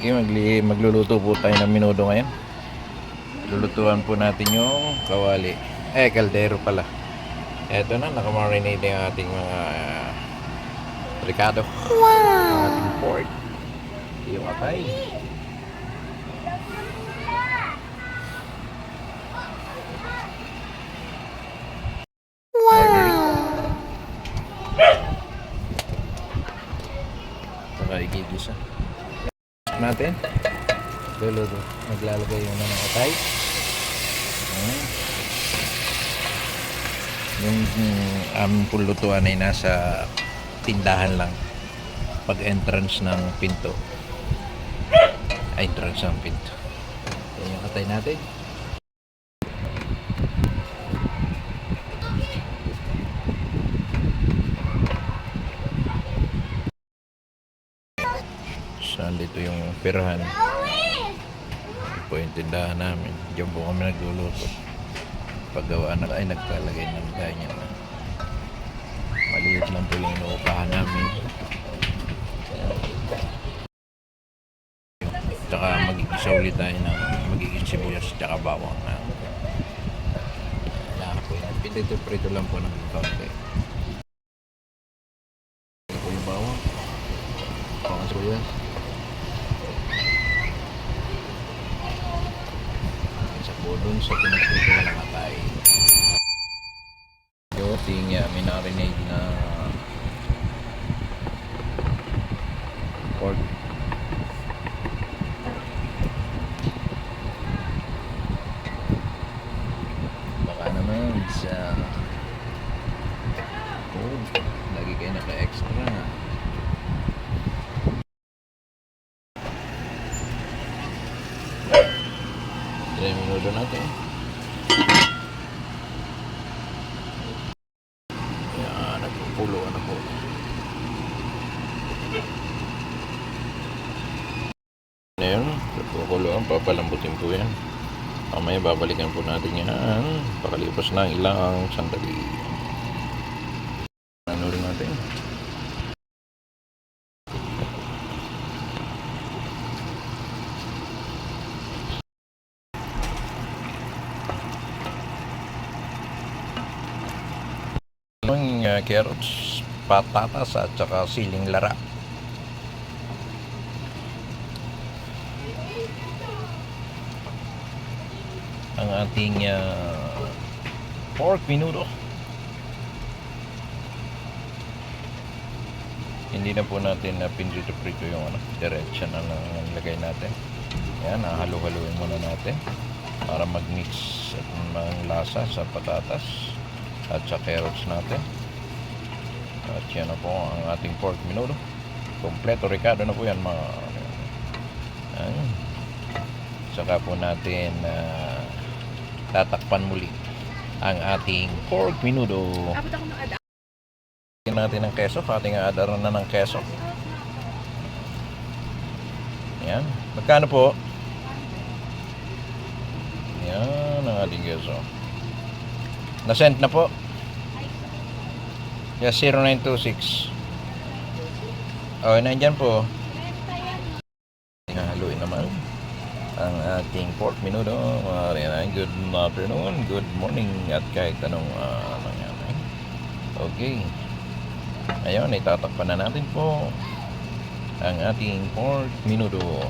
Okay, magli magluluto po tayo ng minudo ngayon. Lulutuan po natin yung kawali. Eh, kaldero pala. Eto na, nakamarinate yung ating mga uh, ricado. Wow! ating pork. Yung atay. Wow! Saka igigisa. Natin. Luluto. Maglalagay yun ng atay. Ayan. Yung mm, aming pulutuan ay nasa tindahan lang pag entrance ng pinto entrance ng pinto yan yung katay natin saan dito yung pirahan. Ito po yung tindahan namin. Diyan po kami nagluluto. Paggawa na ay nagkalagay ng ganyan maliit lang po yung inuupahan namin. Tsaka magigisa ulit tayo ng magiging sibuyas tsaka bawang na. Pinito-prito lang po ng kaunti ito po yung bawang bawang sibuyas isa po dun sa pinagprito ng atay. Yung ating uh, minarinade na pork baka naman sa oh lagi kayo naka-extra Minuto natin yan nagpupulo na po? Na yun nagpupulo papalambutin po yan. Mamaya babalikan po natin yan. Pakalipas ng ilang sandali. Ano rin natin? Yung uh, carrots, patatas at saka siling lara. ang ating uh, pork minudo. Hindi na po natin na uh, pinrito-prito yung ano, diretso na lang ang lagay natin. Yan, halo-haluin muna natin para mag-mix at ng lasa sa patatas at sa carrots natin. At yan na po ang ating pork minudo. Kompleto ricado na po yan mga Ayan. Saka po natin uh, tatakpan muli ang ating pork minudo. Lagyan natin ng keso. Ating aadaran na ng keso. Yan. Magkano po? Yan ang ating keso. Na-send na po. Yes, 0926. Oh, nandyan po. Haluin naman ang ating pork minudo. Mariana, good afternoon, good morning, at kahit anong uh, nangyari. Okay. Ayun, itatakpan na natin po ang ating pork minudo.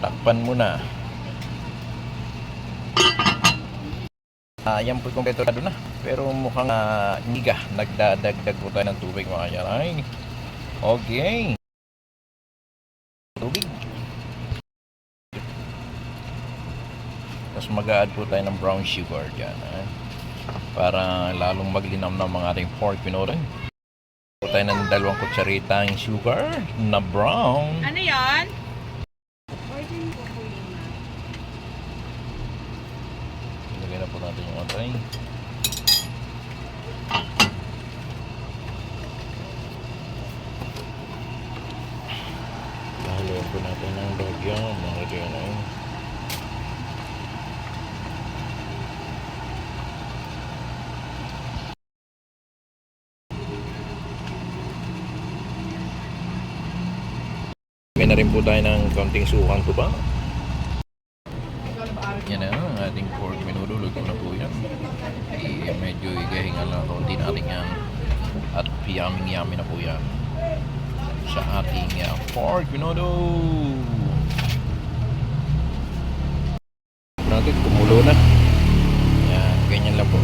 Takpan muna. Ah, yan po kompleto na Pero mukhang uh, niga. Nagdadagdag po tayo ng tubig mga kayaray. Okay. Tubig. Tapos mag-add po tayo ng brown sugar dyan. Eh? Para lalong maglinam ng mga ating pork pinorin. Po tayo ng dalawang kutsarita ng sugar na brown. Ano yan? Ilagay na po natin yung atay. Haluan po natin ng bagyo. Mga rin ay. Lagyan na rin po tayo ng konting sukang tuba. Yan na, ang ating pork I, medyo igahingal na konti natin yan. At yummy yummy na po yan. Sa ating uh, pork menudo. Natin, kumulo na. Yan, ganyan lang po.